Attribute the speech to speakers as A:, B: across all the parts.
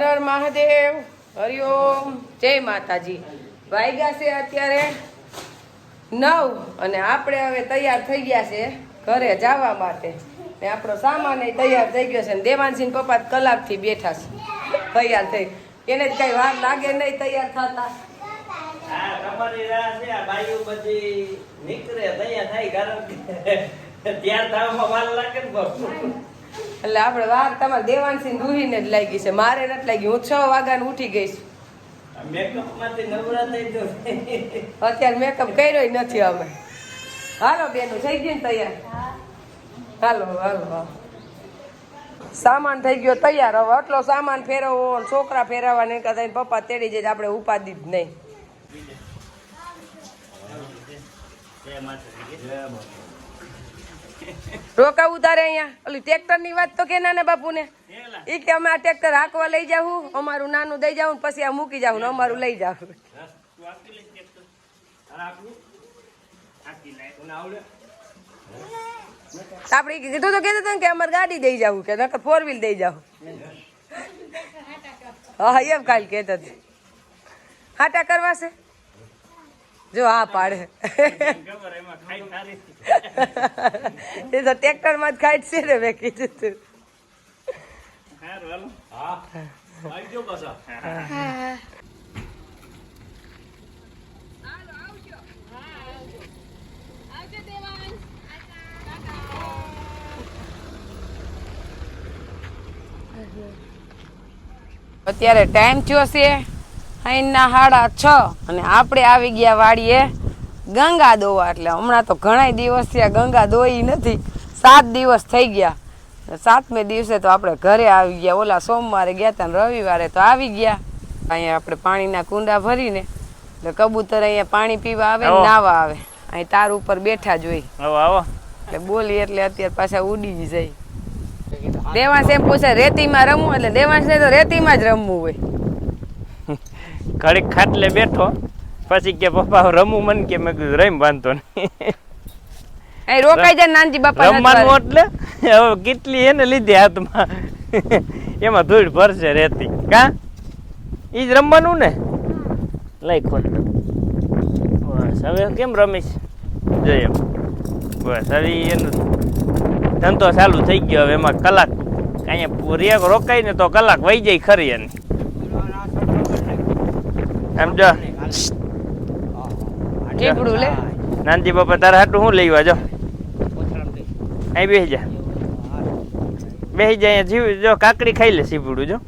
A: હર મહાદેવ હરિઓમ જય માતાજી. વાગ્યા છે અત્યારે નવ અને આપણે હવે તૈયાર થઈ ગયા છે ઘરે જવા માટે. ને આપણો સામાન તૈયાર થઈ ગયો છે ને દેવાનસિંહ પપ્પા કલાકથી બેઠા છે. તૈયાર થઈ. એને જ કઈ વાર લાગે નહીં તૈયાર થતા.
B: નીકળે થવામાં વાર લાગે ને
A: એટલે આપણે વાર તમારે દેવાનસિંહ દુહીને જ લાગી છે. મારે નથી લાગી. હું છ વાગ્યાને ઉઠી ગઈ છું.
B: મેકઅપમાંથી નવરા થઈ જો
A: અત્યારે મેકઅપ કર્યો નથી અમે. હાલો બેનું થઈ ગયું ને તૈયાર? હાલો હાલો હાલો. સામાન થઈ ગયો તૈયાર. હવે આટલો સામાન ફેરવવો છોકરા ફેરવવા ને કદાચ પપ્પા તેડી જાય આપણે ઉપાધિ જ નહીં. રોકાવું તારે અહીંયા. ઓલી ટ્રેક્ટરની વાત તો કે ને બાપુ ને ઈ કે અમે આ ટ્રેક્ટર હાંકવા લઈ જાવું અમારું નાનું દઈ જાવ ને પછી આ મૂકી જાવ ને અમારું લઈ જાવ આપણે કીધું તો કીધું કે અમારે ગાડી દઈ જાવ કે નકર ફોર વ્હીલ દઈ જાવ હા એમ કાલ હતી. હાટા કરવા છે? જો આ પાડે. એ તો ટ્રેક્ટરમાં જ ખાઈ છે ને મેં કીધું તું. અત્યારે ટાઈમ થયો છે. અહીંના હાડા છ અને આપણે આવી ગયા વાડીએ ગંગા દોવા. એટલે હમણાં તો ઘણા દિવસ થયા ગંગા દોઈ નથી. સાત દિવસ થઈ ગયા. સાતમે દિવસે તો આપણે ઘરે આવી ગયા. ઓલા સોમવારે ગયા હતા ને રવિવારે તો આવી ગયા. અહીંયા આપણે પાણીના કુંડા ભરીને એટલે કબૂતર અહીંયા પાણી પીવા આવે ને નાવા આવે. અહીં તાર ઉપર બેઠા જોઈ
B: આવો
A: એટલે બોલી એટલે અત્યારે પાછા ઉડી જાય. દેવાંશ એમ પૂછે રેતીમાં રમવું? એટલે દેવાંશને તો રેતીમાં જ રમવું હોય.
B: ઘડીક ખાટલે બેઠો. પછી કે પપ્પા રમું મન કે? મેં કીધું રમ વાંધો નહીં.
A: એ રોકાઈ જાય નાનજી બાપા
B: રમવાનું એટલે હવે કેટલી એને લીધી હાથમાં. એમાં ધૂળ ભરશે રેતી. કા? ઈ જ રમવાનું ને? લઈ ખોટ. બસ હવે કેમ રમીશ? જોઈએ. બસ હવે એનું ધંધો ચાલુ થઈ ગયો હવે એમાં કલાક. અહીંયા રેક રોકાય ને તો કલાક વહી જાય ખરી એની. એમ જો.
A: ટીપડું લે.
B: નાનજી બાપા તારા હાટું શું લેવા જો. અહીં બેસી જા. બેસી જા અહીંયા જીવ જો કાકડી ખાઈ લે સીપડું જો.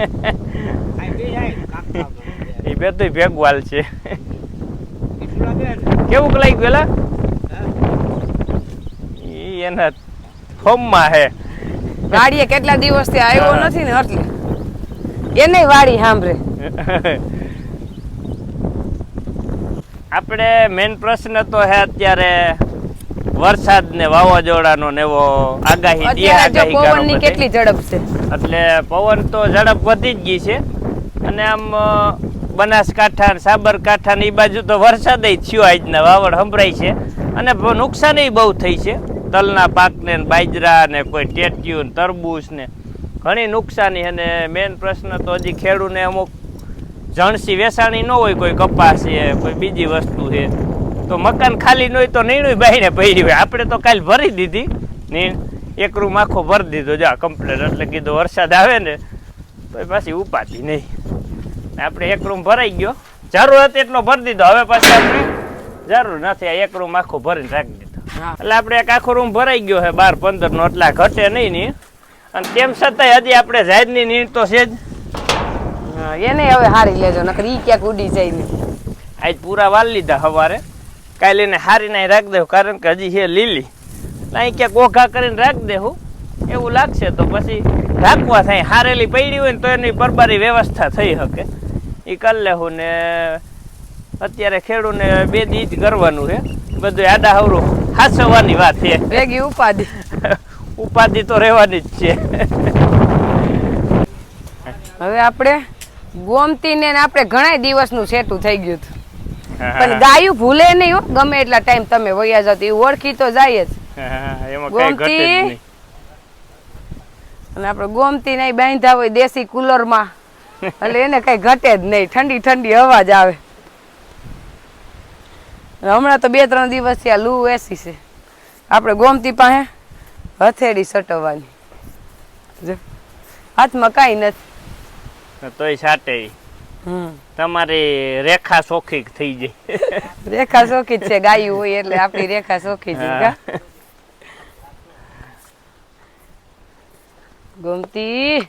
B: એ બે તો ભેગવાલ છે. કેવું લાગ્યું પેલા? ઈ એના ફોર્મમાં હે.
A: વાડીએ કેટલા દિવસથી આવ્યો નથી ને એટલે? એને વાડી સાંભળે.
B: આપણે મેન પ્રશ્ન તો હે અત્યારે વરસાદ ને વાવાઝોડાનો ને એવો આગાહી
A: પવનની કેટલી ઝડપ છે?
B: એટલે પવન તો ઝડપ વધી જ ગઈ છે. અને આમ બનાસકાંઠા સાબરકાંઠા ને એ બાજુ તો વરસાદ થયો. આજના વાવડ સંભળાય છે. અને નુકસાન બહુ થઈ છે. તલના પાકને બાજરા ને કોઈ ટેટ્યું ને તરબૂચ ને ઘણી નુકસાની અને મેઇન પ્રશ્ન તો હજી ખેડૂને અમુક જણસી વેસાણી ન હોય કોઈ કપાસ છે કોઈ બીજી વસ્તુ છે. તો મકાન ખાલી ન હોય તો નીણું બાઈને પડી હોય. આપણે તો કાલ ભરી દીધી. નીણ, એક રૂમ આખો ભરી દીધો. જા કમ્પ્લેટ એટલે કીધું વરસાદ આવે ને તો પાછી ઉપાતી નહીં. આપણે એક રૂમ ભરાઈ ગયો. જરૂર હતી એટલો ભરી દીધો. હવે પાછી આપણે જરૂર નથી. આ એક રૂમ આખો ભરીને રાખી દીધો. એટલે આપણે એક આખો રૂમ ભરાઈ ગયો છે બાર પંદર નો એટલા ઘટે નહીં ની. અને તેમ છતાંય હજી આપણે જાહેરની નીણ તો છે જ.
A: એને હવે હારી લેજો નકર ઈ ક્યાંક ઉડી જાય ને.
B: આજ પૂરા વાલ લીધા સવારે કાલે એને હારી અહીં રાખી દેવું કારણ કે હજી છે લીલી. અહીં ક્યાંક ઓઘા કરીને રાખી દેવું. એવું લાગશે તો પછી રાખવા થાય. હારેલી પડી હોય ને તો એની પરબારી વ્યવસ્થા થઈ શકે. એ કરી લેવું ને અત્યારે ખેડૂને બે દી કરવાનું છે. બધું આડા હવરું. હાસવવાની વાત છે.
A: વેગી ઉપાધિ.
B: ઉપાધિ તો રહેવાની જ છે.
A: હવે આપણે ગોમતી ને આપણે ઘણા દિવસનું સેટું થઈ ગયું હતું. પણ ગાયું ભૂલે નહીં હો ગમે એટલા ટાઈમ તમે વયા જાવ એ ઓળખી તો જાય જ. ગોમતી? અને આપણે ગોમતી નહીં બાંધ્યા હોય દેશી કુલરમાં એટલે એને કઈ ઘટે જ નહીં. ઠંડી ઠંડી અવાજ આવે. હમણાં તો બે ત્રણ દિવસ આ લૂ એસી છે. આપણે ગોમતી પાસે હથેળી સટવવાની. હાથમાં કાંઈ નથી.
B: તોય સાટે તમારી રેખા સોખી થઈ જાય.
A: રેખા સોખી છે ગાયું હોય એટલે આપણી રેખા સોખી છે ગોમતી.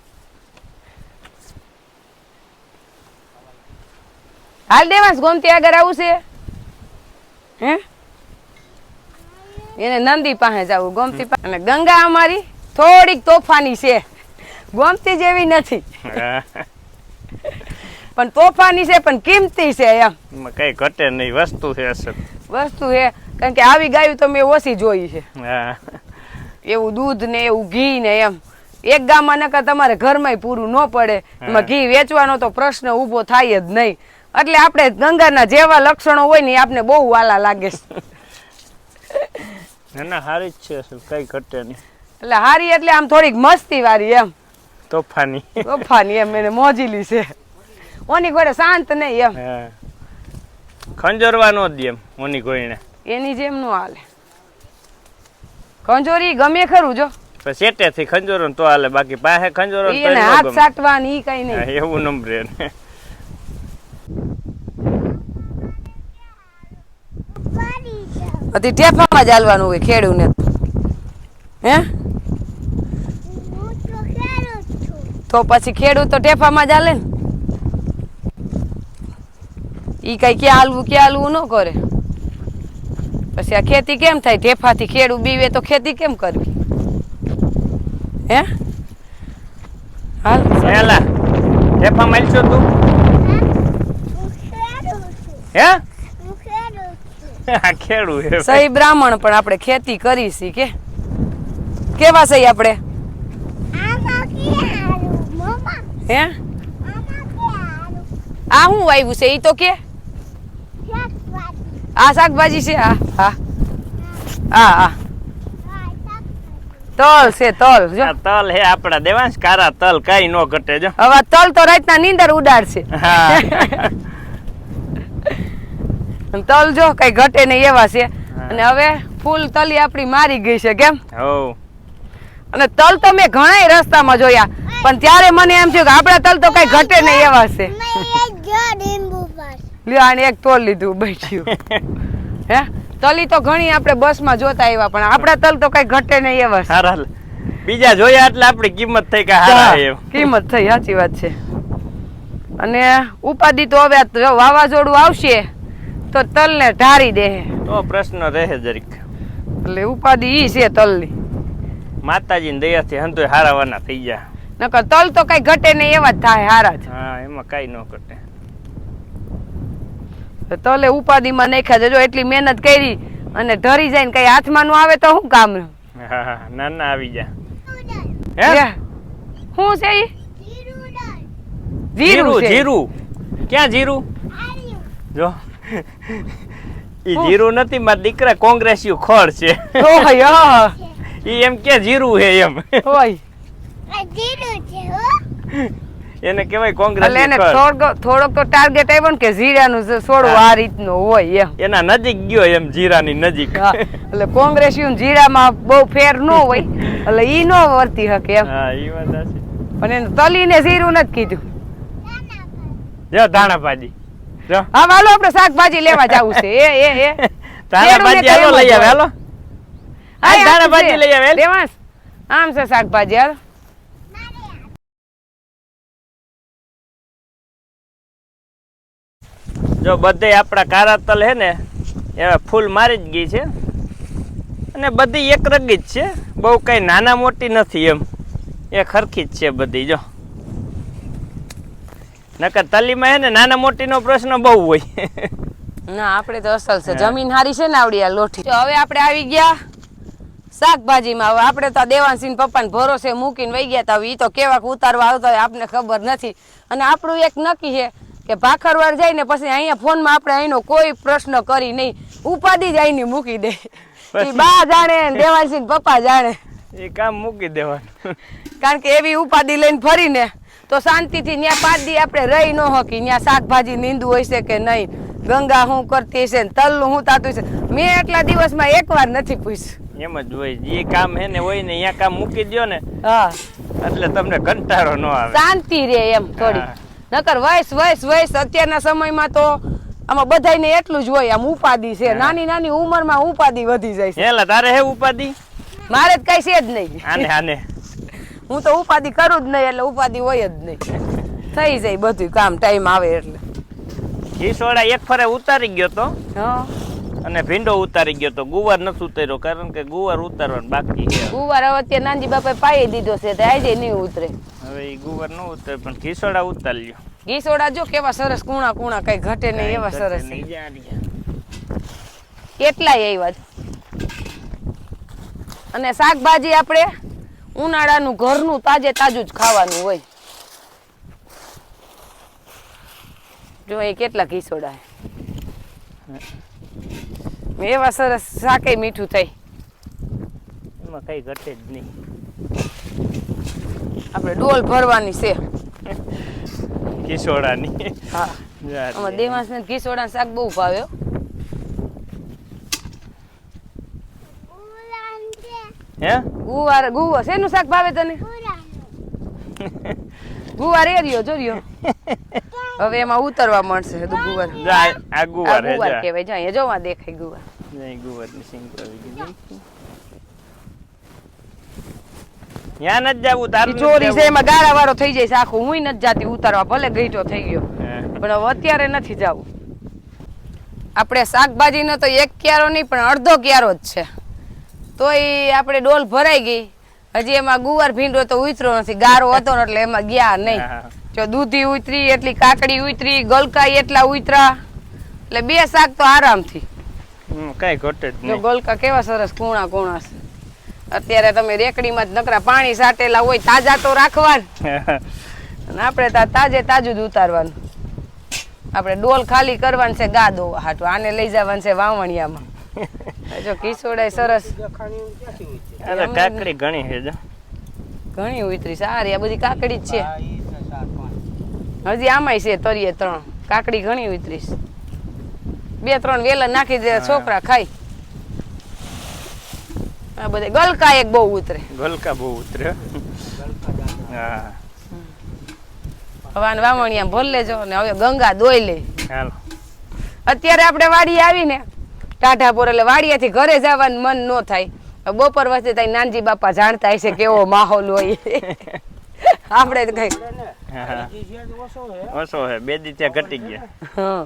A: હાલ દેવાંશ ગોમતી આગળ આવું છે. હે? એને નંદી પાસે જવું ગોમતી અને ગંગા અમારી થોડીક તોફાની છે. ગોમતી જેવી નથી. પણ તોફાની છે પણ કિંમતી છે એમ.
B: કઈ ઘટે નહીં વસ્તુ છે
A: વસ્તુ છે કારણ કે આવી ગાયું તો મેં ઓછી જોઈ છે. એવું દૂધ ને એવું ઘી ને એમ. એક ગામમાં નકર તમારે ઘરમાં પૂરું ન પડે. એમાં ઘી વેચવાનો તો પ્રશ્ન ઊભો થાય જ નહીં. એટલે આપણે ગંગાના જેવા લક્ષણો હોય ને આપને બહુ વાલા લાગે છે.
B: ના હારી જ છે કઈ ઘટે નહીં.
A: એટલે હારી એટલે આમ થોડીક મસ્તી વાળી એમ.
B: તોફાની.
A: તોફાની એમ એને મોજીલી છે. ઓની ઘોડે શાંત નહીં એમ.
B: ખંજરવાનો જ એમ ઓની ઘોડીને.
A: એની જેમ નો હાલે. ખંજોરી ગમે ખરું જો.
B: સેટે થી ખંજોરો તો હાલે બાકી પાસે ખંજોરો ને ન
A: હાથ સાટવાની કઈ નહીં.
B: એવું નંબરે ને
A: ટેફામાં ચાલવાનું હોય ખેડૂને. હે? તો પછી ખેડૂત તો ટેફામાં ચાલે ને. ઈ કઈ ક્યાં હાલવું ક્યાં હાલવું ન કરે. પછી આ ખેતી કેમ થાય? ઢેફાથી ખેડૂત બીવે તો ખેતી કેમ કરવી? હે? હાલ.
B: હેલા હેફા માલશો તું? હે? આ ખેડું હે
A: સહી બ્રાહ્મણ પણ આપણે ખેતી કરી છી કે? કેવા સહી આપણે? હે? આ શું આવ્યું છે? ઈ તો કે? આ શાકભાજી છે? આ હા. હા હા. તલ છે તલ. જો.
B: તલ હે આપડા દેવાંશ કારા તલ કઈ નો ઘટે જો.
A: હવે તલ તો રાતના નીંદર ઉડાડશે.
B: હા.
A: અને તલ જો કઈ ઘટે નહીં એવા છે. અને હવે ફૂલ તલી આપણી મારી ગઈ છે કેમ? અને તલ તો મેં ઘણા રસ્તામાં જોયા પણ ત્યારે મને એમ થયું કે આપણા તલ તો કઈ ઘટે નહીં એવા છે. લ્યો આને એક તોલ લીધું બેઠ્યું. હે? તલી તો ઘણી આપણે બસમાં જોતા આવ્યા પણ આપણા તલ તો કઈ ઘટે નહીં એવા
B: સારા બીજા જોયા એટલે આપણી કિંમત થઈ કે હારા
A: કિંમત થઈ સાચી વાત છે. અને ઉપાધિ તો હવે વાવાઝોડું આવશે તો તલને ઢારી દે.
B: તો પ્રશ્ન રહે જરીક.
A: એટલે ઉપાધિ ઈ છે તલની.
B: માતાજી ની દયાથી હંતો હારાવાના થઈ ગયા.
A: નકર તલ તો કઈ ઘટે નહીં એવા જ થાય હારા જ.
B: હા એમાં કઈ ન ઘટે.
A: તો તલે ઉપાધિમાં નાખ્યા જજો એટલી મહેનત કરી અને ઢરી જાય ને કઈ હાથમાં નું આવે તો શું કામ
B: હા હા ના ના આવી જા હે?
A: શું છે ઈ?
B: જીરું જીરું ક્યાં જીરું? જો. ઈ? જીરું નથી મારા દીકરા કોંગ્રેસીયું ખોળ છે. ઈ એમ કે જીરું હે એમ.
A: ઓય
B: એને કહેવાય
A: એટલે એને
B: થોડો
A: થોડોક તો ટાર્ગેટ આવ્યો ને કે જીરાનું
B: છોડવું
A: આ રીતનું હોય એમ.
B: એના નજીક ગયો એમ જીરાની નજીક.
A: એટલે કોંગ્રેસ યુ જીરામાં બહુ ફેર ન હોય. એટલે ઈ નો વર્તી હકે એમ.
B: હા ઈ વાત છે
A: પણ એને તલીને જીરું નથી કીધું.
B: જો ધાણા ભાજી.
A: હા હાલો આપણે શાકભાજી લેવા જવું છે. એ એ એ.
B: શાકભાજી હાલો લઈ આવે. હાલો.
A: હા,
B: આ ધાણા
A: આમ
B: ભાજી
A: છે.
B: લઈ આવે.
A: દેવાંશ, આમ છે શાકભાજી હાલ.
B: જો બધે આપણા કારા તલ હે ને એવા ફૂલ મારી જ ગઈ છે. અને બધી એક રગી જ છે. બહુ કઈ નાના મોટી નથી એમ. એ ખરખી જ છે બધી જો. નકર તલીમાં હે ને નાના મોટીનો પ્રશ્ન બહુ હોય.
A: ના આપણે તો અસલ છે. જમીન હારી છે ને આવડી આ લોઠી. હવે આપણે આવી ગયા. શાકભાજીમાં હવે આપણે તો દેવાંશીન પપ્પાને ભરોસે મૂકીને વહી ગયા તા. હવે ઈ તો કેવાક ઉતારવા આવતા હોય આપને ખબર નથી. અને આપણું એક નક્કી છે કે ભાખરવાડ ભાખરવાર જાય ને પછી અહીંયા ફોનમાં આપણે અહીંનો કોઈ પ્રશ્ન કરી નહીં. ઉપાધિ જ અહીંની મૂકી દે. બા જાણે દેવાંશી પપ્પા જાણે.
B: એ કામ મૂકી દેવાનું.
A: કારણ કે એવી ઉપાધિ લઈને ફરીને તો શાંતિથી ત્યાં પાંચ દી આપણે રહી ન હકી ત્યાં શાકભાજી નીંદવું હોય છે કે નહીં? ગંગા હું કરતી છે ને તલનું તાતું છે મેં એટલા દિવસમાં એકવાર નથી પૂછ્યું.
B: એમ જ હોય. જે કામ હે ને હોય ને અહીંયા કામ મૂકી દો ને
A: હા.
B: એટલે તમને કંટાળો ન આવે.
A: શાંતિ રે એમ થોડી. નકર વયસ વયસ વયસ અત્યારના સમયમાં તો આમાં બધાને એટલું જ હોય. આમ ઉપાધિ છે. નાની નાની ઉંમરમાં ઉપાધિ વધી જાય છે.
B: એટલે તારે હે ઉપાધિ?
A: મારે જ કઈ છે જ નહીં.
B: આને આને.
A: હું તો ઉપાધિ કરું જ નહીં એટલે ઉપાધિ હોય જ નહીં. થઈ જાય બધું કામ ટાઈમ આવે એટલે.
B: ઘીસોડા એક ફરે ઉતારી ગયો તો?
A: હા.
B: અને ભીંડો ઉતારી ગયો તો? ગુવાર નથી ઉતાર્યો કારણ કે ગુવાર ઉતારવાનું બાકી છે.
A: ગુવાર હવે અત્યારે નાનજી બાપા પાઈ દીધો છે તો આજે નહીં ઉતરે.
B: હવે એ ગુવાર ન ઉતરે પણ ઘીસોડા ઉતારી લ્યો.
A: ઘીસોડા જો કેવા સરસ કુણા કુણા કઈ ઘટે નહીં એવા સરસ. કેટલાય આવ્યા અને શાકભાજી આપણે ઉનાળાનું ઘરનું તાજે તાજું જ ખાવાનું હોય. જો એ કેટલા ઘીસોડા. એવા સરસ શાકે મીઠું થાય
B: એમાં કઈ ઘટે જ નહીં.
A: આપણે ડોલ ભરવાની છે.
B: ઘીસોડાની.
A: હા. આમાં દેવાંશને ઘીસોડા શાક બહુ ભાવ્યો
B: હે?
A: ગુવાર ગુવાર શેનું શાક ભાવે તને? ગુવાર એરિયો જો રહ્યો હવે એમાં ઉતરવા મળશે તો ગુવાર.
B: આ ગુવાર હે
A: ગુવાર
B: જા
A: કહેવાય. જો અહીંયા જોવા દેખાય ગુવાર.
B: નહીં ગુવારની સિંગ આવી ગઈ. ત્યાં નથી જવું તારું
A: ચોરી છે એમાં ગાળા વાળો થઈ જાય આખું હું નથી જાતી ઉતારવા ભલે ગઈટો થઈ ગયો. પણ હવે અત્યારે નથી જવું. આપણે શાકભાજીનો તો એક ક્યારો નહીં પણ અડધો ક્યારો જ છે. તોય આપણે ડોલ ભરાઈ ગઈ. હજી એમાં ગુવાર ભીંડો તો ઉતરો નથી. ગારો હતો એટલે એમાં ગયા નહીં. જો દૂધી ઉતરી એટલી કાકડી ઉતરી ગલકા એટલા ઉતરા. એટલે બે શાક તો આરામથી.
B: કઈ ઘટે જો
A: ગલકા કેવા સરસ કૂણા કૂણા છે. અત્યારે તમે રેકડીમાં જ નકરા પાણી સાટેલા હોય તાજા તો રાખવા જ. આપણે તાજે તાજું જ ઉતારવાનું. આપણે ડોલ ખાલી કરવાનું છે ગા દોવા હાટું. આને લઈ જવાનું છે વાવણિયામાં. જો કિશોડાય સરસ.
B: અરે કાકડી ઘણી છે જો.
A: ઘણી ઉતરી સારી આ બધી કાકડી જ છે. હજી આમાંય છે તરીએ ત્રણ. કાકડી ઘણી ઉતરીશ. બે ત્રણ વેલા નાખી દે છોકરા ખાય. આ બધે ગલકા એક બહુ ઉતરે.
B: ગલકા બહુ ઉતરે. હા.
A: હવે આને વાવણિયા ભર લેજો ને હવે ગંગા દોઈ લે.
B: હાલો.
A: અત્યારે આપણે વાડી આવીને ટાઢાપુર એટલે વાડિયાથી ઘરે જવાનું મન ન થાય. બપોર વચ્ચે ત્યાં નાનજી બાપા જાણતા હશે કેવો માહોલ હોય. આપણે તો કઈ
B: ઓછો હે બે દી ત્યાં ઘટી ગયા.
A: હા.